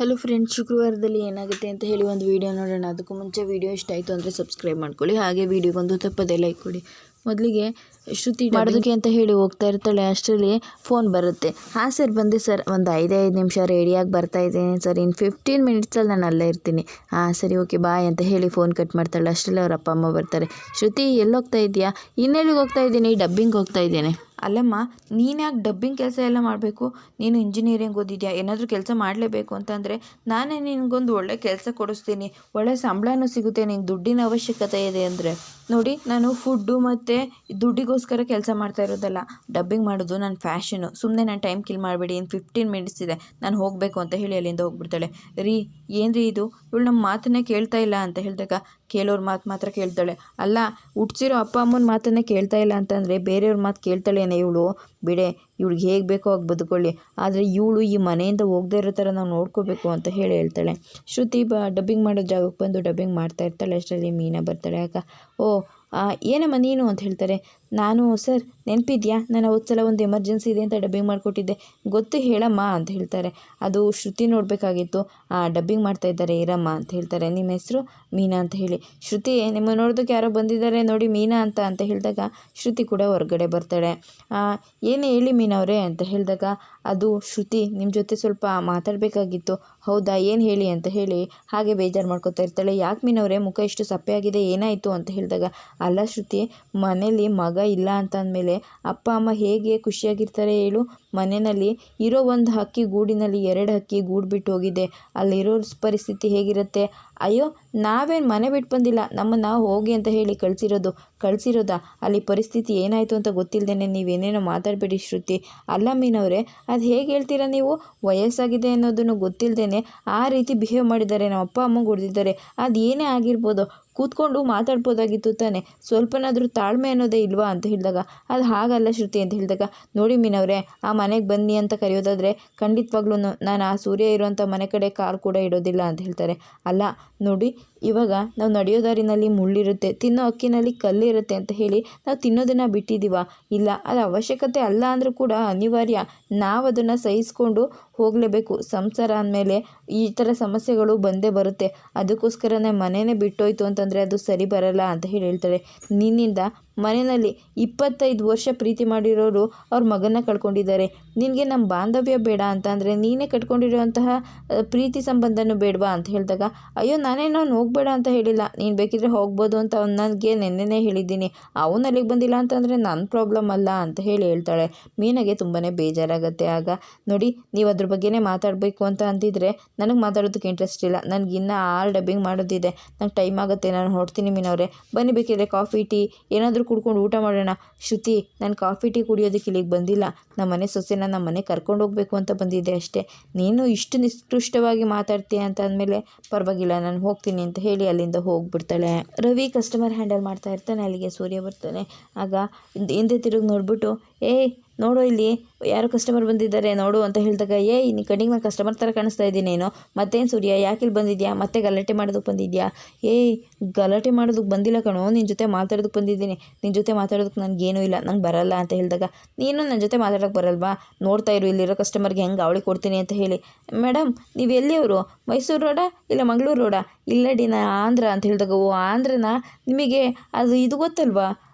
Hello friends ಶುಕ್ರವಾರದಲ್ಲಿ ಏನಾಗುತ್ತೆ ಅಂತ ಹೇಳಿ ಒಂದು ವೀಡಿಯೋ ನೋಡೋಣ. ಅದಕ್ಕೂ ಮುಂಚೆ ವೀಡಿಯೋ ಇಷ್ಟ ಆಯಿತು ಅಂದರೆ ಸಬ್ಸ್ಕ್ರೈಬ್ ಮಾಡ್ಕೊಳ್ಳಿ. ಹಾಗೆ ವೀಡಿಯೋಗೊಂದು ತಪ್ಪದೇ ಲೈಕ್ ಕೊಡಿ. ಮೊದಲಿಗೆ ಶ್ರುತಿ ಮಾಡೋದಕ್ಕೆ ಅಂತ ಹೇಳಿ ಹೋಗ್ತಾ ಇರ್ತಾಳೆ. ಅಷ್ಟರಲ್ಲಿ ಫೋನ್ ಬರುತ್ತೆ. ಹಾಂ ಸರ್ ಬಂದೆ ಸರ್ ಒಂದು ಐದೇ ಐದು ನಿಮಿಷ ರೆಡಿಯಾಗಿ ಬರ್ತಾ ಇದ್ದೀನಿ ಸರ್ ಇನ್ನು ಫಿಫ್ಟೀನ್ ಮಿನಿಟ್ಸಲ್ಲಿ ನಾನು ಅಲ್ಲೇ ಇರ್ತೀನಿ. ಹಾಂ ಸರಿ ಓಕೆ ಬಾಯ್ ಅಂತ ಹೇಳಿ ಫೋನ್ ಕಟ್ ಮಾಡ್ತಾಳೆ. ಅಷ್ಟರಲ್ಲಿ ಅವ್ರ ಅಪ್ಪ, ಅಮ್ಮ ಬರ್ತಾರೆ. ಶ್ರುತಿ ಎಲ್ಲಿ ಹೋಗ್ತಾ ಇದೆಯಾ? ಇನ್ನೆಲ್ಲಿಗೆ ಹೋಗ್ತಾ ಇದ್ದೀನಿ? ಡಬ್ಬಿಂಗ್ ಹೋಗ್ತಾ ಇದ್ದೇನೆ. ಅಲ್ಲಮ್ಮ, ನೀನು ಯಾಕೆ ಡಬ್ಬಿಂಗ್ ಕೆಲಸ ಎಲ್ಲ ಮಾಡಬೇಕು? ನೀನು ಇಂಜಿನಿಯರಿಂಗ್ ಓದಿದ್ಯಾ? ಏನಾದರೂ ಕೆಲಸ ಮಾಡಲೇಬೇಕು ಅಂತಂದರೆ ನಾನೇ ನಿನಗೊಂದು ಒಳ್ಳೆ ಕೆಲಸ ಕೊಡಿಸ್ತೀನಿ. ಒಳ್ಳೆ ಸಂಬಳನೂ ಸಿಗುತ್ತೆ, ನಿಂಗೆ ದುಡ್ಡಿನ ಅವಶ್ಯಕತೆ ಇದೆ ಅಂದರೆ. ನೋಡಿ, ನಾನು ಫುಡ್ಡು ಮತ್ತು ದುಡ್ಡಿಗೋಸ್ಕರ ಕೆಲಸ ಮಾಡ್ತಾ ಇರೋದಲ್ಲ. ಡಬ್ಬಿಂಗ್ ಮಾಡೋದು ನನ್ನ ಫ್ಯಾಷನು ಸುಮ್ಮನೆ ನಾನು ಟೈಮ್ ಕಿಲ್ ಮಾಡಬೇಡಿ. ಇನ್ನು ಫಿಫ್ಟೀನ್ ಮಿನಿಟ್ಸ್ ಇದೆ. ನಾನು ಹೋಗಬೇಕು ಅಂತ ಹೇಳಿ ಅಲ್ಲಿಂದ ಹೋಗ್ಬಿಡ್ತಾಳೆ. ರೀ ಏನು ರೀ ಇದು? ಇವಳು ನಮ್ಮ ಮಾತನ್ನೇ ಕೇಳ್ತಾ ಇಲ್ಲ ಅಂತ ಹೇಳಿದಾಗ ಕೇಳೋರ ಮಾತು ಮಾತ್ರ ಕೇಳ್ತಾಳೆ. ಅಲ್ಲ, ಹುಟ್ಸಿರೋ ಅಪ್ಪ ಅಮ್ಮನ ಮಾತನ್ನೇ ಕೇಳ್ತಾ ಇಲ್ಲ ಅಂತಂದರೆ ಬೇರೆಯವ್ರ ಮಾತು ಕೇಳ್ತಾಳೇನೆ ಇವಳು? ಬಿಡೆ ಇವ್ಳಿಗೆ ಹೇಗೆ ಬೇಕೋ ಹಾಗೆ ಬದುಕೊಳ್ಳಿ. ಆದರೆ ಇವಳು ಈ ಮನೆಯಿಂದ ಹೋಗದೇ ಇರೋ ಥರ ನಾವು ನೋಡ್ಕೋಬೇಕು ಅಂತ ಹೇಳಿ ಹೇಳ್ತಾಳೆ. ಶ್ರುತಿ ಬ ಡಬ್ಬಿಂಗ್ ಮಾಡೋ ಜಾಗಕ್ಕೆ ಬಂದು ಡಬ್ಬಿಂಗ್ ಮಾಡ್ತಾ ಇರ್ತಾಳೆ. ಅಷ್ಟರಲ್ಲಿ ಮೀನಾ ಬರ್ತಾಳೆ. ಯಾಕ ಓ ಆ, ಏನಮ್ಮ ನೀನು ಅಂತ ಹೇಳ್ತಾರೆ. ನಾನು ಸರ್ ನೆನಪಿದ್ಯಾ? ನಾನು ಸಲ ಒಂದು ಎಮರ್ಜೆನ್ಸಿ ಇದೆ ಅಂತ ಡಬ್ಬಿಂಗ್ ಮಾಡಿಕೊಟ್ಟಿದ್ದೆ. ಗೊತ್ತು ಹೇಳಮ್ಮ ಅಂತ ಹೇಳ್ತಾರೆ. ಅದು ಶ್ರುತಿ ನೋಡಬೇಕಾಗಿತ್ತು. ಡಬ್ಬಿಂಗ್ ಮಾಡ್ತಾ ಇದ್ದಾರೆ ಇರಮ್ಮ ಅಂತ ಹೇಳ್ತಾರೆ. ನಿಮ್ಮ ಹೆಸರು? ಮೀನಾ ಅಂತ ಹೇಳಿ. ಶ್ರುತಿ ನಿಮ್ಮ ನೋಡೋದಕ್ಕೆ ಯಾರೋ ಬಂದಿದ್ದಾರೆ ನೋಡಿ ಮೀನಾ ಅಂತ ಅಂತ ಹೇಳಿದಾಗ ಶ್ರುತಿ ಕೂಡ ಹೊರಗಡೆ ಬರ್ತಾಳೆ. ಆ, ಏನು ಹೇಳಿ ಮೀನವ್ರೆ ಅಂತ ಹೇಳಿದಾಗ, ಅದು ಶ್ರುತಿ ನಿಮ್ಮ ಜೊತೆ ಸ್ವಲ್ಪ ಮಾತಾಡಬೇಕಾಗಿತ್ತು. ಹೌದಾ, ಏನು ಹೇಳಿ? ಅಂತ ಹೇಳಿ ಹಾಗೆ ಬೇಜಾರು ಮಾಡ್ಕೋತಾ ಇರ್ತಾಳೆ. ಯಾಕೆ ಮೀನವರೇ ಮುಖ ಇಷ್ಟು ಸಪ್ಪೆಯಾಗಿದೆ, ಏನಾಯಿತು? ಅಂತ ಹೇಳಿದಾಗ, ಅಲ್ಲ ಶ್ರುತಿ, ಮನೇಲಿ ಮಗ ಇಲ್ಲ ಅಂತ ಅಂದಮೇಲೆ ಅಪ್ಪ, ಅಮ್ಮ ಹೇಗೆ ಖುಷಿಯಾಗಿರ್ತಾರೆ ಹೇಳು. ಮನೆಯಲ್ಲಿ ಇರೋ ಒಂದು ಹಕ್ಕಿ ಗೂಡಿನಲ್ಲಿ ಎರಡು ಹಕ್ಕಿ ಗೂಡು ಬಿಟ್ಟು ಹೋಗಿದೆ ಅಲ್ಲಿರೋ ಪರಿಸ್ಥಿತಿ ಹೇಗಿರುತ್ತೆ? ಅಯ್ಯೋ, ನಾವೇನು ಮನೆ ಬಿಟ್ಟು ಬಂದಿಲ್ಲ. ನಮ್ಮನ್ನು ಹೋಗಿ ಅಂತ ಹೇಳಿ ಕಳಿಸಿರೋದು. ಕಳಿಸಿರೋದಾ? ಅಲ್ಲಿ ಪರಿಸ್ಥಿತಿ ಏನಾಯಿತು ಅಂತ ಗೊತ್ತಿಲ್ಲದೇನೆ ನೀವೇನೇನೋ ಮಾತಾಡಬೇಡಿ ಶ್ರುತಿ. ಅಲ್ಲ ಮೀನವ್ರೆ, ಅದು ಹೇಗೆ ಹೇಳ್ತೀರಾ ನೀವು? ವಯಸ್ಸಾಗಿದೆ ಅನ್ನೋದನ್ನು ಗೊತ್ತಿಲ್ಲದೇನೆ ಆ ರೀತಿ ಬಿಹೇವ್ ಮಾಡಿದ್ದಾರೆ. ನಮ್ಮ ಅಪ್ಪ, ಅಮ್ಮಂಗೆ ಹೊಡೆದಿದ್ದಾರೆ. ಅದು ಏನೇ ಆಗಿರ್ಬೋದು. ಕೂತ್ಕೊಂಡು ಮಾತಾಡ್ಬೋದಾಗಿತ್ತು ತಾನೆ. ಸ್ವಲ್ಪನಾದರೂ ತಾಳ್ಮೆ ಅನ್ನೋದೇ ಇಲ್ವಾ ಅಂತ ಹೇಳಿದಾಗ. ಅದು ಹಾಗಲ್ಲ ಶ್ರುತಿ ಅಂತ ಹೇಳಿದಾಗ. ನೋಡಿ ಮೀನವ್ರೆ, ಆ ಮನೆಗೆ ಬನ್ನಿ ಅಂತ ಕರೆಯೋದಾದರೆ ಖಂಡಿತವಾಗ್ಲೂ ನಾನು ಆ ಸೂರ್ಯ ಇರುವಂಥ ಮನೆ ಕಡೆ ಕಾಲು ಕೂಡ ಇಡೋದಿಲ್ಲ ಅಂತ ಹೇಳ್ತಾರೆ. ಅಲ್ಲ, ನೋಡಿ, ಇವಾಗ ನಾವು ನಡೆಯೋ ದಾರಿನಲ್ಲಿ ಮುಳ್ಳಿರುತ್ತೆ, ತಿನ್ನೋ ಅಕ್ಕಿನಲ್ಲಿ ಕಲ್ಲಿರುತ್ತೆ ಅಂತ ಹೇಳಿ ನಾವು ತಿನ್ನೋದನ್ನು ಬಿಟ್ಟಿದ್ದೀವ. ಇಲ್ಲ, ಅದು ಅವಶ್ಯಕತೆ ಅಲ್ಲ ಅಂದರೂ ಕೂಡ ಅನಿವಾರ್ಯ. ನಾವು ಅದನ್ನು ಸಹಿಸ್ಕೊಂಡು ಹೋಗಲೇಬೇಕು. ಸಂಸಾರ ಅಂದಮೇಲೆ ಈ ಥರ ಸಮಸ್ಯೆಗಳು ಬಂದೇ ಬರುತ್ತೆ. ಅದಕ್ಕೋಸ್ಕರನೇ ಮನೆಯೇ ಬಿಟ್ಟೋಯ್ತು ಅಂತಂದರೆ ಅದು ಸರಿ ಬರಲ್ಲ ಅಂತ ಹೇಳಿ ಹೇಳ್ತಾರೆ. ನಿನ್ನಿಂದ ಮನೆಯಲ್ಲಿ ಇಪ್ಪತ್ತೈದು ವರ್ಷ ಪ್ರೀತಿ ಮಾಡಿರೋರು ಅವ್ರ ಮಗನ ಕಳ್ಕೊಂಡಿದ್ದಾರೆ. ನಿನಗೆ ನಮ್ಮ ಬಾಂಧವ್ಯ ಬೇಡ ಅಂತ ಅಂದರೆ ನೀನೇ ಕಟ್ಕೊಂಡಿರುವಂತಹ ಪ್ರೀತಿ ಸಂಬಂಧನೂ ಬೇಡವಾ ಅಂತ ಹೇಳಿದಾಗ, ಅಯ್ಯೋ ನಾನೇನೋ ಅವ್ನು ಹೋಗಬೇಡ ಅಂತ ಹೇಳಿಲ್ಲ. ನೀನು ಬೇಕಿದ್ರೆ ಹೋಗ್ಬೋದು ಅಂತ ಅವ್ನು ನನಗೆ ನೆನ್ನೆನೇ ಹೇಳಿದ್ದೀನಿ. ಅವನು ಅಲ್ಲಿಗೆ ಬಂದಿಲ್ಲ ಅಂತಂದರೆ ನನ್ನ ಪ್ರಾಬ್ಲಮ್ ಅಲ್ಲ ಅಂತ ಹೇಳಿ ಹೇಳ್ತಾಳೆ. ಮೀನಾಗೆ ತುಂಬಾ ಬೇಜಾರಾಗುತ್ತೆ ಆಗ. ನೋಡಿ, ನೀವು ಅದ್ರ ಬಗ್ಗೆನೇ ಮಾತಾಡಬೇಕು ಅಂತ ಅಂದಿದ್ರೆ ನನಗೆ ಮಾತಾಡೋದಕ್ಕೆ ಇಂಟ್ರೆಸ್ಟ್ ಇಲ್ಲ. ನನಗೆ ಇನ್ನೂ ಆರು ಡಬ್ಬಿಂಗ್ ಮಾಡೋದಿದೆ. ನಂಗೆ ಟೈಮ್ ಆಗುತ್ತೆ, ನಾನು ಹೊಡ್ತೀನಿ ಮೀನವ್ರೆ. ಬನ್ನಿ ಬೇಕಿದ್ರೆ ಕಾಫಿ ಟೀ ಏನಾದರೂ ಕುಡ್ಕೊಂಡು ಊಟ ಮಾಡೋಣ. ಶ್ರುತಿ, ನಾನು ಕಾಫಿ, ಟೀ ಕುಡಿಯೋದಕ್ಕೆ ಇಲ್ಲಿಗೆ ಬಂದಿಲ್ಲ. ನಮ್ಮ ಮನೆ ಸೊಸೆನ ನಮ್ಮ ಮನೆ ಕರ್ಕೊಂಡು ಹೋಗಬೇಕು ಅಂತ ಬಂದಿದ್ದೆ ಅಷ್ಟೇ. ನೀನು ಇಷ್ಟು ನಿಷ್ಕೃಷ್ಟವಾಗಿ ಮಾತಾಡ್ತೀಯ ಅಂತ ಅಂದಮೇಲೆ, ಪರವಾಗಿಲ್ಲ, ನಾನು ಹೋಗ್ತೀನಿ ಅಂತ ಹೇಳಿ ಅಲ್ಲಿಂದ ಹೋಗ್ಬಿಡ್ತಾಳೆ. ರವಿ ಕಸ್ಟಮರ್ ಹ್ಯಾಂಡಲ್ ಮಾಡ್ತಾ ಇರ್ತಾನೆ, ಅಲ್ಲಿಗೆ ಸೂರ್ಯ ಬರ್ತಾನೆ. ಆಗ ಹಿಂದೆ ತಿರುಗಿ ನೋಡ್ಬಿಟ್ಟು, ಏಯ್ ನೋಡು ಇಲ್ಲಿ ಯಾರು ಕಸ್ಟಮರ್ ಬಂದಿದ್ದಾರೆ ನೋಡು ಅಂತ ಹೇಳಿದಾಗ ಏ ನೀನು ಕಣ್ಣಿಗೆ ನಾನು ಕಸ್ಟಮರ್ ಥರ ಕಾಣಿಸ್ತಾ ಇದ್ದೀನಿ ನೀನು. ಮತ್ತೇನು ಸೂರ್ಯ, ಯಾಕೆ ಇಲ್ಲಿ ಬಂದಿದ್ಯಾ? ಮತ್ತೆ ಗಲಾಟೆ ಮಾಡೋದಕ್ಕೆ ಬಂದಿದ್ಯಾ? ಏಯ್, ಗಲಾಟೆ ಮಾಡೋದಕ್ಕೆ ಬಂದಿಲ್ಲ ಕಣೋ ನಿನ್ನ ಜೊತೆ ಮಾತಾಡೋದಕ್ಕೆ ಬಂದಿದ್ದೀನಿ. ನಿನ್ನ ಜೊತೆ ಮಾತಾಡೋದಕ್ಕೆ ನನಗೇನೂ ಇಲ್ಲ, ನಂಗೆ ಬರಲ್ಲ ಅಂತ ಹೇಳಿದಾಗ, ನೀನು ನನ್ನ ಜೊತೆ ಮಾತಾಡೋಕೆ ಬರಲ್ವಾ? ನೋಡ್ತಾ ಇರು, ಇಲ್ಲಿರೋ ಕಸ್ಟಮರ್ಗೆ ಹೆಂಗೆ ಅವಳಿ ಕೊಡ್ತೀನಿ ಅಂತ ಹೇಳಿ. ಮೇಡಮ್ ನೀವು ಎಲ್ಲಿಯವರು? ಮೈಸೂರು ರೋಡಾ? ಇಲ್ಲ ಮಂಗಳೂರು ರೋಡಾ? ಇಲ್ಲಡಿ ನಾ ಆಂಧ್ರ ಅಂತ ಹೇಳಿದಾಗ, ಓ, ಆಂಧ್ರನ ನಿಮಗೆ ಅದು ಇದು ಗೊತ್ತಲ್ವಾ?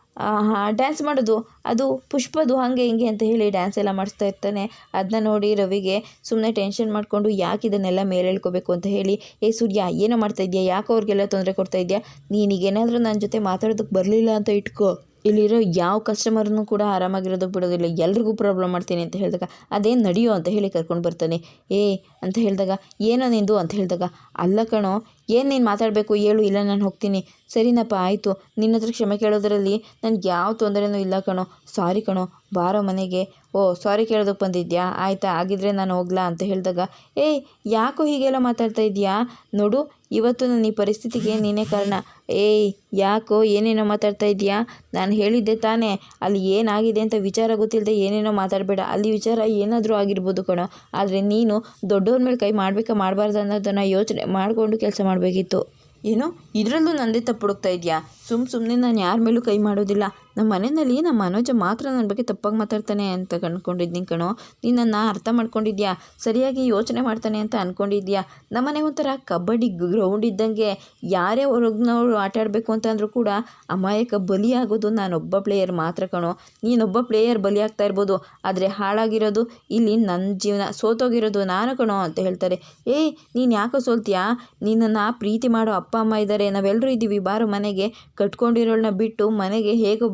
ಡ್ಯಾನ್ಸ್ ಮಾಡೋದು, ಅದು ಪುಷ್ಪದು ಹಾಗೆ ಹಿಂಗೆ ಅಂತ ಹೇಳಿ ಡ್ಯಾನ್ಸ್ ಎಲ್ಲ ಮಾಡಿಸ್ತಾ ಇರ್ತಾನೆ. ಅದನ್ನ ನೋಡಿ ರವಿಗೆ ಸುಮ್ಮನೆ ಟೆನ್ಷನ್ ಮಾಡಿಕೊಂಡು ಯಾಕೆ ಇದನ್ನೆಲ್ಲ ಮೇಲೆ ಹೇಳ್ಕೋಬೇಕು ಅಂತ ಹೇಳಿ, ಏ ಸೂರ್ಯ, ಏನೋ ಮಾಡ್ತಾ ಇದೆಯಾ? ಯಾಕೆ ಅವ್ರಿಗೆಲ್ಲ ತೊಂದರೆ ಕೊಡ್ತಾ ಇದೆಯಾ? ನೀನಿಗೇನಾದರೂ ನನ್ನ ಜೊತೆ ಮಾತಾಡೋದಕ್ಕೆ ಬರಲಿಲ್ಲ ಅಂತ ಇಟ್ಕೋ. ಇಲ್ಲಿರೋ ಯಾವ ಕಸ್ಟಮರ್ನು ಕೂಡ ಆರಾಮಾಗಿರೋದಕ್ಕೆ ಬಿಡೋದಿಲ್ಲ. ಎಲ್ರಿಗೂ ಪ್ರಾಬ್ಲಮ್ ಮಾಡ್ತೀನಿ ಅಂತ ಹೇಳಿದಾಗ ಅದೇನು ನಡೆಯೋ ಅಂತ ಹೇಳಿ ಕರ್ಕೊಂಡು ಬರ್ತಾನೆ. ಏ ಅಂತ ಹೇಳಿದಾಗ, ಏನೋ ನಿಂದು ಅಂತ ಹೇಳಿದಾಗ, ಅಲ್ಲ ಕಣೋ ಏನು ನೀನು ಮಾತಾಡಬೇಕು? ಹೇಳು, ಇಲ್ಲ, ನಾನು ಹೋಗ್ತೀನಿ. ಸರಿನಪ್ಪ, ಆಯಿತು. ನಿನ್ನ ಹತ್ರ ಕ್ಷಮೆ ಕೇಳೋದ್ರಲ್ಲಿ ನನಗೆ ಯಾವ ತೊಂದರೆನೂ ಇಲ್ಲ ಕಣೋ. ಸಾರಿ ಕಣೋ. ಬಾರೋ ಮನೆಗೆ. ಓ, ಸಾರಿ ಕೇಳೋದಕ್ಕೆ ಬಂದಿದ್ಯಾ? ಆಯಿತಾ? ಆಗಿದ್ರೆ ನಾನು ಹೋಗ್ಲಾ ಅಂತ ಹೇಳಿದಾಗ, ಏಯ್, ಯಾಕೋ ಹೀಗೆಲ್ಲ ಮಾತಾಡ್ತಾ ಇದೆಯಾ ನೋಡು, ಇವತ್ತು ನನ್ನ ಈ ಪರಿಸ್ಥಿತಿಗೆ ನೀನೇ ಕಾರಣ. ಏಯ್, ಯಾಕೋ ಏನೇನೋ ಮಾತಾಡ್ತಾ ಇದೆಯಾ ನಾನು ಹೇಳಿದ್ದೆ ತಾನೇ. ಅಲ್ಲಿ ಏನಾಗಿದೆ ಅಂತ ವಿಚಾರ ಗೊತ್ತಿಲ್ಲದೆ ಏನೇನೋ ಮಾತಾಡಬೇಡ. ಅಲ್ಲಿ ವಿಚಾರ ಏನಾದರೂ ಆಗಿರ್ಬೋದು ಕಣೋ. ಆದರೆ ನೀನು ದೊಡ್ಡವ್ರ ಮೇಲೆ ಕೈ ಮಾಡಬೇಕಾ ಮಾಡಬಾರ್ದು ಅನ್ನೋದನ್ನು ಯೋಚನೆ ಮಾಡಿಕೊಂಡು ಕೆಲಸ ಮಾಡಬೇಕಿತ್ತು. ಏನು ಇದರಲ್ಲೂ ನಂದೇ ತಪ್ಪು ಹುಡುಕ್ತಾ ಇದೆಯಾ? ಸುಮ್ಮ ಸುಮ್ಮನೆ ನಾನು ಯಾರ ಮೇಲೂ ಕೈ ಮಾಡೋದಿಲ್ಲ. ನಮ್ಮ ಮನೆಯಲ್ಲಿ ನಮ್ಮ ಮನೋಜ ಮಾತ್ರ ನನ್ನ ಬಗ್ಗೆ ತಪ್ಪಾಗಿ ಮಾತಾಡ್ತಾನೆ ಅಂತ ಕಂಡ್ಕೊಂಡಿದ್ದೀನಿ ಕಣೋ. ನೀನು ನನ್ನ ಅರ್ಥ ಮಾಡ್ಕೊಂಡಿದ್ಯಾ? ಸರಿಯಾಗಿ ಯೋಚನೆ ಮಾಡ್ತಾನೆ ಅಂತ ಅಂದ್ಕೊಂಡಿದ್ಯಾ ನಮ್ಮನೆ ಒಂಥರ ಕಬಡ್ಡಿ ಗ್ರೌಂಡ್ ಇದ್ದಂಗೆ ಯಾರೇ ಹೊರಗ್ನವ್ರು ಆಟ ಆಡಬೇಕು ಅಂತ ಅಂದರೂ ಕೂಡ ಅಮಾಯಕ ಬಲಿಯಾಗೋದು ನಾನೊಬ್ಬ ಪ್ಲೇಯರ್ ಮಾತ್ರ ಕಣೋ. ನೀನೊಬ್ಬ ಪ್ಲೇಯರ್ ಬಲಿಯಾಗ್ತಾ ಇರ್ಬೋದು. ಆದರೆ ಹಾಳಾಗಿರೋದು ಇಲ್ಲಿ ನನ್ನ ಜೀವನ, ಸೋತೋಗಿರೋದು ನಾನು ಕಣೋ ಅಂತ ಹೇಳ್ತಾರೆ. ಏಯ್ ನೀನು ಯಾಕೋ ಸೋಲ್ತೀಯಾ? ನಿನ್ನನ್ನು ಪ್ರೀತಿ ಮಾಡೋ ಅಪ್ಪ ಅಮ್ಮ ಇದ್ದಾರೆ ನಾವೆಲ್ಲರೂ ಇದ್ದೀವಿ ಬಾರೋ ಮನೆಗೆ ಕಟ್ಕೊಂಡಿರೋಳನ್ನ ಬಿಟ್ಟು ಮನೆಗೆ ಹೇಗೋ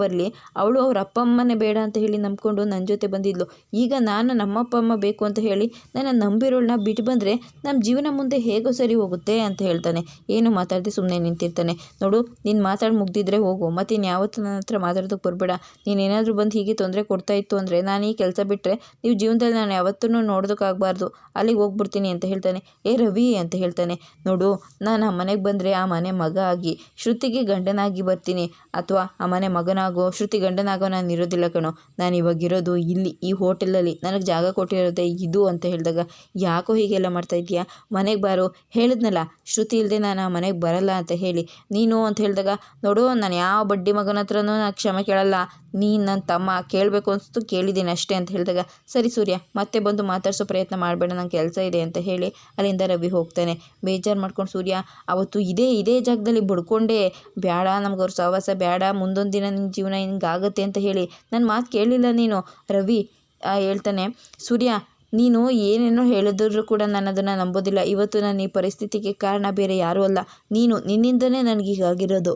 ಅವಳು ಅವ್ರ ಅಪ್ಪ ಅಮ್ಮನೇ ಬೇಡ ಅಂತ ಹೇಳಿ ನಂಬಿಕೊಂಡು ನನ್ನ ಜೊತೆ ಬಂದಿದ್ಲು. ಈಗ ನಾನು ನಮ್ಮ ಅಪ್ಪ ಅಮ್ಮ ಬೇಕು ಅಂತ ಹೇಳಿ ನನ್ನ ನಂಬಿರೋಳನ್ನ ಬಿಟ್ಟು ಬಂದರೆ ನಮ್ಮ ಜೀವನ ಮುಂದೆ ಹೇಗೋ ಸರಿ ಹೋಗುತ್ತೆ ಅಂತ ಹೇಳ್ತಾನೆ. ಏನು ಮಾತಾಡದೆ ಸುಮ್ಮನೆ ನಿಂತಿರ್ತಾನೆ. ನೋಡು, ನೀನು ಮಾತಾಡಿ ಮುಗ್ದಿದ್ರೆ ಹೋಗು ಮತ್ತು ಯಾವತ್ತೂ ನನ್ನ ಹತ್ರ ಮಾತಾಡೋದಕ್ಕೆ ಬರಬೇಡ. ನೀನೇನಾದರೂ ಬಂದು ಹೀಗೆ ತೊಂದರೆ ಕೊಡ್ತಾ ಇತ್ತು ಅಂದರೆ ನಾನು ಈ ಕೆಲಸ ಬಿಟ್ಟರೆ ನೀವು ಜೀವನದಲ್ಲಿ ನಾನು ಯಾವತ್ತೂ ನೋಡೋದಕ್ಕಾಗಬಾರ್ದು. ಅಲ್ಲಿಗೆ ಹೋಗ್ಬಿಡ್ತೀನಿ ಅಂತ ಹೇಳ್ತಾನೆ. ಏ ರವಿ ಅಂತ ಹೇಳ್ತಾನೆ. ನೋಡು, ನಾನು ಆ ಮನೆಗೆ ಬಂದರೆ ಆ ಮನೆ ಮಗ ಆಗಿ, ಶ್ರುತಿಗೆ ಗಂಡನಾಗಿ ಬರ್ತೀನಿ. ಅಥವಾ ಆ ಮನೆ ಮಗನಾಗೋ ಶ್ರುತಿ ಗಂಡನಾಗೋ ನಾನು ಇರೋದಿಲ್ಲ ಕಣೋ. ನಾನು ಇವಾಗಿರೋದು ಇಲ್ಲಿ, ಈ ಹೋಟೆಲಲ್ಲಿ. ನನಗೆ ಜಾಗ ಕೊಟ್ಟಿರೋದೇ ಇದು ಅಂತ ಹೇಳಿದಾಗ, ಯಾಕೋ ಹೀಗೆಲ್ಲ ಮಾಡ್ತಾ ಇದೆಯಾ ಮನೆಗೆ ಬಾರೋ. ಹೇಳಿದ್ನಲ್ಲ, ಶ್ರುತಿ ಇಲ್ಲದೆ ನಾನು ಆ ಮನೆಗೆ ಬರಲ್ಲ ಅಂತ ಹೇಳಿ. ನೀನು ಅಂತ ಹೇಳಿದಾಗ, ನೋಡು, ನಾನು ಯಾವ ಬಡ್ಡಿ ಮಗನ ಹತ್ರನೂ ನಾನು ಕ್ಷಮೆ ಕೇಳಲ್ಲ. ನೀನು ನನ್ನ ತಮ್ಮ ಕೇಳಬೇಕು ಅನಿಸ್ತು ಕೇಳಿದ್ದೀನಿ ಅಷ್ಟೇ ಅಂತ ಹೇಳಿದಾಗ, ಸರಿ ಸೂರ್ಯ, ಮತ್ತೆ ಬಂದು ಮಾತಾಡಿಸೋ ಪ್ರಯತ್ನ ಮಾಡಬೇಡ, ನಂಗೆ ಕೆಲಸ ಇದೆ ಅಂತ ಹೇಳಿ ಅಲ್ಲಿಂದ ರವಿ ಹೋಗ್ತಾನೆ. ಬೇಜಾರು ಮಾಡ್ಕೊಂಡು, ಸೂರ್ಯ, ಅವತ್ತು ಇದೇ ಇದೇ ಜಾಗದಲ್ಲಿ ಬಡ್ಕೊಂಡೆ. ಬೇಡ ನಮ್ಗೆ ಅವ್ರ ಸಹವಾಸ ಬೇಡ ಮುಂದೊಂದು ದಿನ ನಿನ್ನ ಜೀವನ ಹಿಂಗಾಗುತ್ತೆ ಅಂತ ಹೇಳಿ. ನನ್ನ ಮಾತು ಕೇಳಲಿಲ್ಲ ನೀನು. ರವಿ ಹೇಳ್ತಾನೆ, ಸೂರ್ಯ, ನೀನು ಏನೇನೋ ಹೇಳಿದ್ರು ಕೂಡ ನಾನು ಅದನ್ನು ನಂಬೋದಿಲ್ಲ. ಇವತ್ತು ನಾನು ಈ ಪರಿಸ್ಥಿತಿಗೆ ಕಾರಣ ಬೇರೆ ಯಾರೂ ಅಲ್ಲ. ನೀನು ನಿನ್ನಿಂದನೇ ನನಗೀಗಾಗಿರೋದು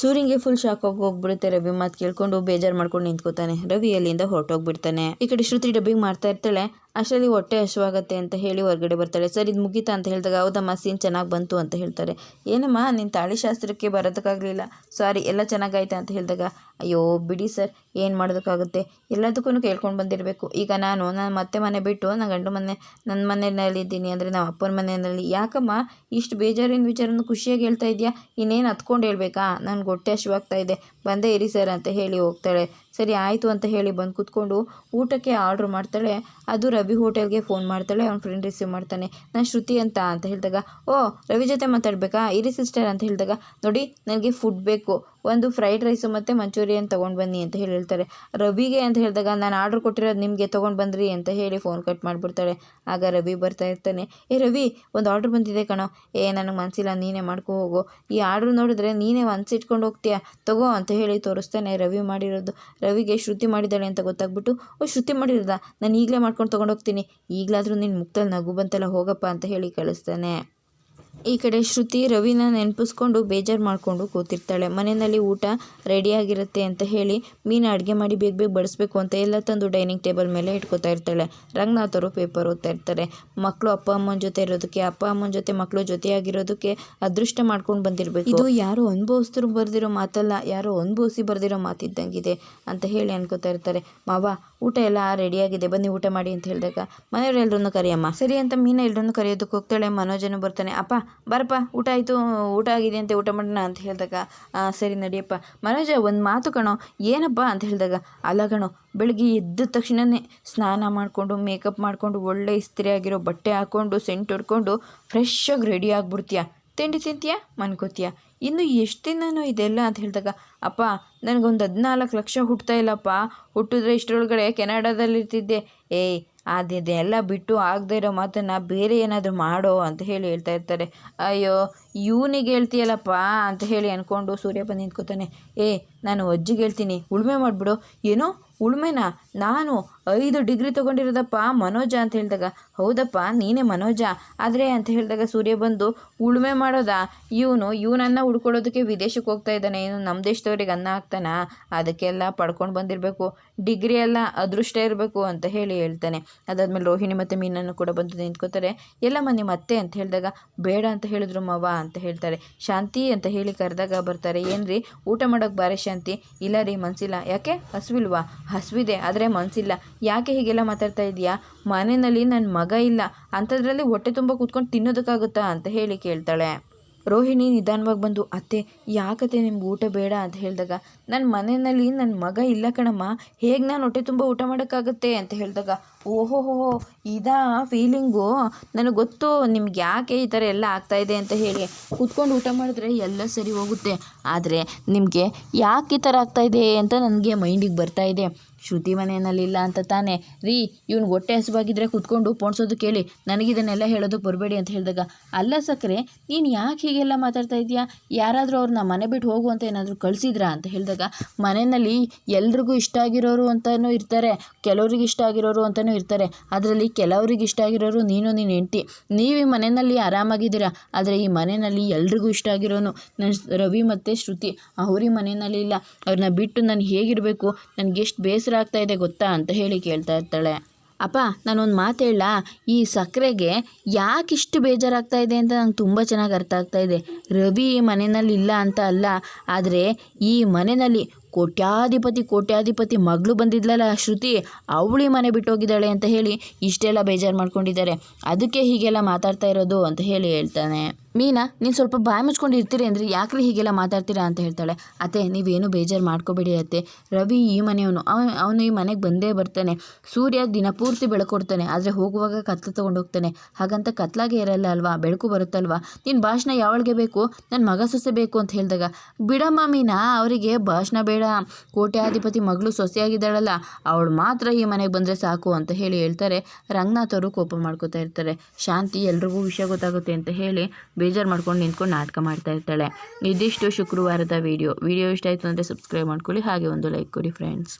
ಸೂರ್ಯಂಗೆ ಫುಲ್ ಶಾಕ್ ಆಗಿ ಹೋಗ್ಬಿಡುತ್ತೆ ರವಿ. ಮಾತು ಕೇಳ್ಕೊಂಡು ಬೇಜಾರು ಮಾಡ್ಕೊಂಡು ನಿಂತ್ಕೋತಾನೆ. ರವಿ ಅಲ್ಲಿಂದ ಹೊರಟೋಗ್ಬಿಡ್ತಾನೆ. ಈ ಕಡೆ ಶ್ರುತಿ ಡಬ್ಬಿಂಗ್ ಮಾಡ್ತಾ ಇರ್ತಾಳೆ. ಅಷ್ಟರಲ್ಲಿ ಹೊಟ್ಟೆ ಹಸುವಾಗತ್ತೆ ಅಂತ ಹೇಳಿ ಹೊರಗಡೆ ಬರ್ತಾಳೆ. ಸರ್, ಇದು ಮುಗೀತಾ ಅಂತ ಹೇಳಿದಾಗ, ಹೌದಮ್ಮ, ಸೀನ್ ಚೆನ್ನಾಗಿ ಬಂತು ಅಂತ ಹೇಳ್ತಾರೆ. ಏನಮ್ಮ ನಿನ್ನ ತಾಳಿ ಶಾಸ್ತ್ರಕ್ಕೆ ಬರೋದಕ್ಕಾಗಲಿಲ್ಲ? ಸಾರಿ, ಎಲ್ಲ ಚೆನ್ನಾಗಾಯ್ತಾ ಅಂತ ಹೇಳಿದಾಗ, ಅಯ್ಯೋ, ಬಿಡಿ ಸರ್, ಏನು ಮಾಡೋದಕ್ಕಾಗುತ್ತೆ? ಎಲ್ಲದಕ್ಕೂ ಕೇಳ್ಕೊಂಡು ಬಂದಿರಬೇಕು. ಈಗ ನಾನು ನಾನು ಮತ್ತೆ ಮನೆ ಬಿಟ್ಟು ನನ್ನ ಗಂಡು ಮನೆ, ನನ್ನ ಮನೆಯಲ್ಲಿ ಇದ್ದೀನಿ ಅಂದರೆ ನಮ್ಮ ಅಪ್ಪನ ಮನೆಯಲ್ಲಿ. ಯಾಕಮ್ಮ, ಇಷ್ಟು ಬೇಜಾರಿನ ವಿಚಾರನ ಖುಷಿಯಾಗಿ ಹೇಳ್ತಾ ಇದೆಯಾ? ಇನ್ನೇನು ಹತ್ಕೊಂಡು ಹೇಳ್ಬೇಕಾ? ನನಗೆ ಹೊಟ್ಟೆ ಹಶುವಾಗ್ತಾ ಇದೆ. ಬಂದೇ ಇರಿ ಸರ್ ಅಂತ ಹೇಳಿ ಹೋಗ್ತಾಳೆ. ಸರಿ, ಆಯಿತು ಅಂತ ಹೇಳಿ ಬಂದು ಕೂತ್ಕೊಂಡು ಊಟಕ್ಕೆ ಆರ್ಡ್ರ್ ಮಾಡ್ತಾಳೆ. ಅದು ರವಿ ಹೋಟೆಲ್ಗೆ ಫೋನ್ ಮಾಡ್ತಾಳೆ, ಅವ್ನ ಫ್ರೆಂಡ್ ರಿಸೀವ್ ಮಾಡ್ತಾನೆ. ನಾನು ಶ್ರುತಿ ಅಂತ ಅಂತ ಹೇಳಿದಾಗ, ಓ, ರವಿ ಜೊತೆ ಮಾತಾಡಬೇಕಾ? ಇರಿ ಸಿಸ್ಟರ್ ಅಂತ ಹೇಳಿದಾಗ, ನೋಡಿ, ನನಗೆ ಫುಡ್ ಬೇಕು. ಒಂದು ಫ್ರೈಡ್ ರೈಸು ಮತ್ತು ಮಂಚೂರಿಯನ್ ತೊಗೊಂಡು ಬನ್ನಿ ಅಂತ ಹೇಳಿ ಹೇಳ್ತಾರೆ. ರವಿಗೆ ಅಂತ ಹೇಳಿದಾಗ, ನಾನು ಆರ್ಡ್ರ್ ಕೊಟ್ಟಿರೋದು ನಿಮಗೆ ತೊಗೊಂಡು ಬಂದ್ರಿ ಅಂತ ಹೇಳಿ ಫೋನ್ ಕಟ್ ಮಾಡಿಬಿಡ್ತಾಳೆ. ಆಗ ರವಿ ಬರ್ತಾ ಇರ್ತಾನೆ. ಏ, ರವಿ, ಒಂದು ಆರ್ಡ್ರ್ ಬಂದಿದೆ ಕಣೋ. ಏ, ನನಗೆ ಮನಸ್ಸಿಲ್ಲ ನೀನೇ ಮಾಡ್ಕೊ ಹೋಗು. ಈ ಆರ್ಡ್ರ್ ನೋಡಿದ್ರೆ ನೀನೇ ಇಟ್ಕೊಂಡು ಹೋಗ್ತೀಯಾ? ತಗೋ ಅಂತ ಹೇಳಿ ತೋರಿಸ್ತಾನೆ ರವಿ ಮಾಡಿರೋದು. ರವಿಗೆ ಶ್ರುತಿ ಮಾಡಿದ್ದಾಳೆ ಅಂತ ಗೊತ್ತಾಗ್ಬಿಟ್ಟು, ಓ, ಶ್ರುತಿ ಮಾಡಿರೋದಾ? ನಾನು ಈಗಲೇ ಮಾಡ್ಕೊಂಡು ತೊಗೊಂಡೋಗ್ತೀನಿ. ಈಗಲಾದರೂ ನಿನ್ನ ಮುಕ್ತಲ್ಲಿ ನಗು ಬಂತಲ್ಲ ಹೋಗಪ್ಪ ಅಂತ ಹೇಳಿ ಕಳಿಸ್ತಾನೆ. ಈ ಕಡೆ ಶ್ರುತಿ ರವಿನ ನೆನಪಿಸ್ಕೊಂಡು ಬೇಜಾರು ಮಾಡಿಕೊಂಡು ಕೂತಿರ್ತಾಳೆ. ಮನೆಯಲ್ಲಿ ಊಟ ರೆಡಿಯಾಗಿರುತ್ತೆ ಅಂತ ಹೇಳಿ ಮೀನು ಅಡುಗೆ ಮಾಡಿ ಬೇಗ ಬೇಗ ಬಡಿಸ್ಬೇಕು ಅಂತ ಎಲ್ಲ ತಂದು ಡೈನಿಂಗ್ ಟೇಬಲ್ ಮೇಲೆ ಇಟ್ಕೋತಾ ಇರ್ತಾಳೆ. ರಂಗನಾಥ್ ಅವರು ಪೇಪರ್ ಓದ್ತಾ ಇರ್ತಾರೆ. ಮಕ್ಕಳು ಅಪ್ಪ, ಅಮ್ಮನ ಜೊತೆ ಇರೋದಕ್ಕೆ, ಅಪ್ಪ, ಅಮ್ಮನ ಜೊತೆ ಮಕ್ಕಳು ಜೊತೆಯಾಗಿರೋದಕ್ಕೆ ಅದೃಷ್ಟ ಮಾಡ್ಕೊಂಡು ಬಂದಿರಬೇಕು. ಇದು ಯಾರು ಅನುಭವಿಸ್ತರು ಬರೆದಿರೋ ಮಾತಲ್ಲ, ಯಾರೋ ಅನುಭವಿಸಿ ಬರೆದಿರೋ ಮಾತಿದ್ದಂಗಿದೆ ಅಂತ ಹೇಳಿ ಅನ್ಕೋತಾ ಇರ್ತಾರೆ. ಮಾವ, ಊಟ ಎಲ್ಲ ರೆಡಿಯಾಗಿದೆ, ಬನ್ನಿ ಊಟ ಮಾಡಿ ಅಂತ ಹೇಳಿದಾಗ ಮನೆಯವರೆಲ್ಲರನ್ನು ಕರೆಯಮ್ಮ. ಸರಿ ಅಂತ ಮೀನ ಎಲ್ಲರನ್ನು ಕರೆಯೋದಕ್ಕೆ ಹೋಗ್ತಾಳೆ. ಮನೋಜನು ಬರ್ತಾನೆ, ಅಪ್ಪ ಬರಪ್ಪ ಊಟ ಆಯಿತು ಊಟ ಆಗಿದೆ ಅಂತ ಊಟ ಮಾಡೋಣ ಅಂತ ಹೇಳಿದಾಗ "ಆ, ಸರಿ ನಡಿಯಪ್ಪ. ಮನೋಜ ಒಂದು ಮಾತು ಕಣೋ ಏನಪ್ಪ ಅಂತ ಹೇಳಿದಾಗ ಅಲ್ಲ ಕಣೋ ಬೆಳಗ್ಗೆ ಎದ್ದ ತಕ್ಷಣವೇ ಸ್ನಾನ ಮಾಡಿಕೊಂಡು ಮೇಕಪ್ ಮಾಡಿಕೊಂಡು ಒಳ್ಳೆ ಇಸ್ತ್ರಿ ಆಗಿರೋ ಬಟ್ಟೆ ಹಾಕ್ಕೊಂಡು ಸೆಂಟ್ ಹೊಡ್ಕೊಂಡು ಫ್ರೆಶ್ಶಾಗಿ ರೆಡಿ ಆಗಿಬಿಡ್ತೀಯ? ತಿಂಡಿ ತಿಂತೀಯ? ಮನ್ಕೋತೀಯ? ಇನ್ನು ಎಷ್ಟು ದಿನನೂ ಇದೆಲ್ಲ ಅಂತ ಹೇಳಿದಾಗ ಅಪ್ಪ ನನಗೊಂದು ಹದಿನಾಲ್ಕು ಲಕ್ಷ ಹುಟ್ತಾ ಇಲ್ಲಪ್ಪ. ಹುಟ್ಟಿದ್ರೆ ಇಷ್ಟರೊಳಗಡೆ ಕೆನಡಾದಲ್ಲಿ ಇರ್ತಿದ್ದೆ ಏಯ್ ಅದೆಲ್ಲ ಬಿಟ್ಟು ಆಗದೆ ಇರೋ ಮಾತನ್ನು ಬೇರೆ ಏನಾದರೂ ಮಾಡೋ ಅಂತ ಹೇಳಿ ಹೇಳ್ತಾ ಇರ್ತಾರೆ. ಅಯ್ಯೋ, ಇವನಿಗೆ ಹೇಳ್ತೀಯಲ್ಲಪ್ಪ ಅಂತ ಹೇಳಿ ಅಂದ್ಕೊಂಡು ಸೂರ್ಯ ಬಂದು ನಿಂತ್ಕೋತಾನೆ. ಏ, ನಾನು ಅಜ್ಜಿಗೆ ಹೇಳ್ತೀನಿ, ಉಳುಮೆ ಮಾಡಿಬಿಡು. ಏನೋ ಉಳುಮೆನ? ನಾನು ಐದು ಡಿಗ್ರಿ ತೊಗೊಂಡಿರೋದಪ್ಪ ಮನೋಜ ಅಂತ ಹೇಳಿದಾಗ. ಹೌದಪ್ಪ, ನೀನೇ ಮನೋಜ? ಆದರೆ ಅಂತ ಹೇಳಿದಾಗ ಸೂರ್ಯ ಬಂದು, ಉಳುಮೆ ಮಾಡೋದಾ? ಇವನು, ಇವನನ್ನು ಹುಡ್ಕೊಳ್ಳೋದಕ್ಕೆ ವಿದೇಶಕ್ಕೆ ಹೋಗ್ತಾ ಇದ್ದಾನೆ. ಏನು ನಮ್ಮ ದೇಶದವ್ರಿಗೆ ಅನ್ನ ಹಾಕ್ತಾನ? ಅದಕ್ಕೆಲ್ಲ ಪಡ್ಕೊಂಡು ಬಂದಿರಬೇಕು. ಡಿಗ್ರಿ ಎಲ್ಲ ಅದೃಷ್ಟ ಇರಬೇಕು ಅಂತ ಹೇಳಿ ಹೇಳ್ತಾನೆ. ಅದಾದ್ಮೇಲೆ ರೋಹಿಣಿ ಮತ್ತು ಮೀನನ್ನು ಕೂಡ ಬಂದು ನಿಂತ್ಕೋತಾರೆ. ಎಲ್ಲ ಮನೆ ಮತ್ತೆ? ಅಂತ ಹೇಳಿದಾಗ, ಬೇಡ ಅಂತ ಹೇಳಿದ್ರು ಮವ ಅಂತ ಹೇಳ್ತಾರೆ. ಶಾಂತಿ ಅಂತ ಹೇಳಿ ಕರೆದಾಗ ಬರ್ತಾರೆ. ಏನ್ರಿ, ಊಟ ಮಾಡೋಕೆ ಬಾರೆ ಶಾಂತಿ? ಇಲ್ಲ ರೀ, ಮನ್ಸಿಲ್ಲ. ಯಾಕೆ? ಹಸುವಿಲ್ವಾ? ಹಸುವಿದೆ, ಆದರೆ ಮನ್ಸಿಲ್ಲ. ಯಾಕೆ ಹೀಗೆಲ್ಲ ಮಾತಾಡ್ತಾ ಇದೆಯಾ ಮನೆಯಲ್ಲಿ ನನ್ನ ಮಗ ಇಲ್ಲ. ಅಂಥದ್ರಲ್ಲಿ ಹೊಟ್ಟೆ ತುಂಬ ಕೂತ್ಕೊಂಡು ತಿನ್ನೋದಕ್ಕಾಗುತ್ತಾ? ಅಂತ ಹೇಳಿ ಕೇಳ್ತಾಳೆ. ರೋಹಿಣಿ ನಿಧಾನವಾಗಿ ಬಂದು, ಅತ್ತೆ, ಯಾಕತ್ತೆ ನಿಮ್ಗೆ ಊಟ ಬೇಡ? ಅಂತ ಹೇಳಿದಾಗ ನನ್ನ ಮನೆಯಲ್ಲಿ ನನ್ನ ಮಗ ಇಲ್ಲ ಕಣಮ್ಮ. ಹೇಗೆ ನಾನು ಹೊಟ್ಟೆ ತುಂಬ ಊಟ ಮಾಡೋಕ್ಕಾಗತ್ತೆ? ಅಂತ ಹೇಳಿದಾಗ ಓಹೋಹೋ ಇದಾ ಫೀಲಿಂಗು ನನಗೆ ಗೊತ್ತು ನಿಮ್ಗೆ ಯಾಕೆ ಈ ಥರ ಎಲ್ಲ ಆಗ್ತಾಯಿದೆ ಅಂತ ಹೇಳಿ. ಕೂತ್ಕೊಂಡು ಊಟ ಮಾಡಿದ್ರೆ ಎಲ್ಲ ಸರಿ ಹೋಗುತ್ತೆ. ಆದರೆ ನಿಮಗೆ ಯಾಕೆ ಈ ಥರ ಆಗ್ತಾಯಿದೆ ಅಂತ ನನಗೆ ಮೈಂಡಿಗೆ ಬರ್ತಾ ಇದೆ. ಶ್ರುತಿ ಮನೆಯಲ್ಲಿಲ್ಲ ಅಂತ ತಾನೆ. ರೀ, ಇವನು ಹೊಟ್ಟೆ ಹಸುವಾಗಿದ್ದರೆ ಕುತ್ಕೊಂಡು ಪೋಣಿಸೋದು ಕೇಳಿ. ನನಗಿದನ್ನೆಲ್ಲ ಹೇಳೋದು ಬರಬೇಡಿ ಅಂತ ಹೇಳಿದಾಗ, ಅಲ್ಲ ಸಕ್ಕರೆ ನೀನು ಯಾಕೆ ಹೀಗೆಲ್ಲ ಮಾತಾಡ್ತಾ ಇದೆಯಾ? ಯಾರಾದರೂ ಅವ್ರನ್ನ ಮನೆ ಬಿಟ್ಟು ಹೋಗು ಅಂತ ಏನಾದರೂ ಕಳಿಸಿದ್ರಾ ಅಂತ ಹೇಳಿದಾಗ, ಮನೆಯಲ್ಲಿ ಎಲ್ರಿಗೂ ಇಷ್ಟ ಆಗಿರೋರು ಅಂತಲೂ ಇರ್ತಾರೆ, ಕೆಲವ್ರಿಗೆ ಇಷ್ಟ ಆಗಿರೋರು ಅಂತಲೂ ಇರ್ತಾರೆ. ಅದರಲ್ಲಿ ಕೆಲವ್ರಿಗೆ ಇಷ್ಟ ಆಗಿರೋರು ನೀನು ನಿನ್ನ ಹೆಂಡ್ತಿ. ನೀವು ಈ ಮನೆಯಲ್ಲಿ ಆರಾಮಾಗಿದ್ದೀರಾ? ಆದರೆ ಈ ಮನೆಯಲ್ಲಿ ಎಲ್ರಿಗೂ ಇಷ್ಟ ಆಗಿರೋನು ನನ್ನ ರವಿ ಮತ್ತು ಶ್ರುತಿ. ಅವ್ರ ಈ ಮನೆಯಲ್ಲಿ ಇಲ್ಲ. ಅವ್ರನ್ನ ಬಿಟ್ಟು ನಾನು ಹೇಗಿರಬೇಕು? ನನಗೆ ಎಷ್ಟು ಬೇಸರ ಆಗ್ತಾ ಇದೆ ಗೊತ್ತಾ ಅಂತ ಹೇಳಿ ಕೇಳ್ತಾ ಇರ್ತಾಳೆ. ಅಪ್ಪ, ನಾನೊಂದು ಮಾತು ಹೇಳ ಈ ಸಕ್ಕರೆಗೆ ಯಾಕೆ ಇಷ್ಟು ಬೇಜಾರಾಗ್ತಾ ಇದೆ ಅಂತ ನಂಗೆ ತುಂಬ ಚೆನ್ನಾಗಿ ಅರ್ಥ ಆಗ್ತಾ ಇದೆ. ರವಿ ಈ ಮನೆಯಲ್ಲಿ ಇಲ್ಲ ಅಂತ ಅಲ್ಲ, ಆದರೆ ಈ ಮನೆಯಲ್ಲಿ ಕೋಟ್ಯಾಧಿಪತಿ ಕೋಟ್ಯಾಧಿಪತಿ ಮಗಳು ಬಂದಿದ್ಲಲ್ಲ ಶ್ರುತಿ, ಅವಳಿ ಮನೆ ಬಿಟ್ಟೋಗಿದ್ದಾಳೆ ಅಂತ ಹೇಳಿ ಇಷ್ಟೆಲ್ಲ ಬೇಜಾರು ಮಾಡ್ಕೊಂಡಿದ್ದಾರೆ. ಅದಕ್ಕೆ ಹೀಗೆಲ್ಲ ಮಾತಾಡ್ತಾ ಇರೋದು ಅಂತ ಹೇಳಿ ಹೇಳ್ತಾನೆ. ಮೀನಾ, ನೀನು ಸ್ವಲ್ಪ ಬಾಯಿ ಮುಚ್ಕೊಂಡು ಇರ್ತೀರಿ ಅಂದರೆ ಯಾಕ್ರಿ ಹೀಗೆಲ್ಲ ಮಾತಾಡ್ತೀರಾ ಅಂತ ಹೇಳ್ತಾಳೆ. ಅತ್ತೆ, ನೀವೇನು ಬೇಜಾರು ಮಾಡ್ಕೋಬೇಡಿ ಅತ್ತೆ. ರವಿ ಈ ಮನೆಯವನು. ಅವನು ಅವನು ಈ ಮನೆಗೆ ಬಂದೇ ಬರ್ತಾನೆ. ಸೂರ್ಯ ದಿನ ಪೂರ್ತಿ ಬೆಳಕೊಡ್ತಾನೆ. ಆದರೆ ಹೋಗುವಾಗ ಕತ್ಲು ತೊಗೊಂಡು ಹೋಗ್ತಾನೆ. ಹಾಗಂತ ಕತ್ಲಾಗೆ ಇರಲ್ಲ ಅಲ್ವಾ? ಬೆಳಕು ಬರುತ್ತಲ್ವಾ? ನಿನ್ನ ಭಾಷಣ ಯಾವಳಿಗೆ ಬೇಕು? ನನ್ನ ಮಗ ಸೊಸೆ ಬೇಕು ಅಂತ ಹೇಳಿದಾಗ, ಬಿಡಮ್ಮ ಮೀನಾ, ಅವರಿಗೆ ಭಾಷಣ ಬೇಡ. ಕೋಟ್ಯಾಧಿಪತಿ ಮಗಳು ಸೊಸೆಯಾಗಿದ್ದಾಳಲ್ಲ. ಅವಳು ಮಾತ್ರ ಈ ಮನೆಗೆ ಬಂದರೆ ಸಾಕು ಅಂತ ಹೇಳಿ ಹೇಳ್ತಾರೆ. ರಂಗನಾಥ್ ಅವರು ಕೋಪ ಮಾಡ್ಕೋತಾ ಇರ್ತಾರೆ. ಶಾಂತಿ, ಎಲ್ರಿಗೂ ವಿಷಯ ಗೊತ್ತಾಗುತ್ತೆ ಅಂತ ಹೇಳಿ ಬೇಜಾರು ಮಾಡ್ಕೊಂಡು ನಿಂತ್ಕೊಂಡು ನಾಟಕ ಮಾಡ್ತಾ ಇರ್ತಾಳೆ. ಇದಿಷ್ಟು ಶುಕ್ರವಾರದ ವಿಡಿಯೋ ವಿಡಿಯೋ ಇಷ್ಟ ಆಯಿತು ಅಂದರೆ ಸಬ್ಸ್ಕ್ರೈಬ್ ಮಾಡ್ಕೊಳ್ಳಿ. ಹಾಗೆ ಒಂದು ಲೈಕ್ ಕೊಡಿ ಫ್ರೆಂಡ್ಸ್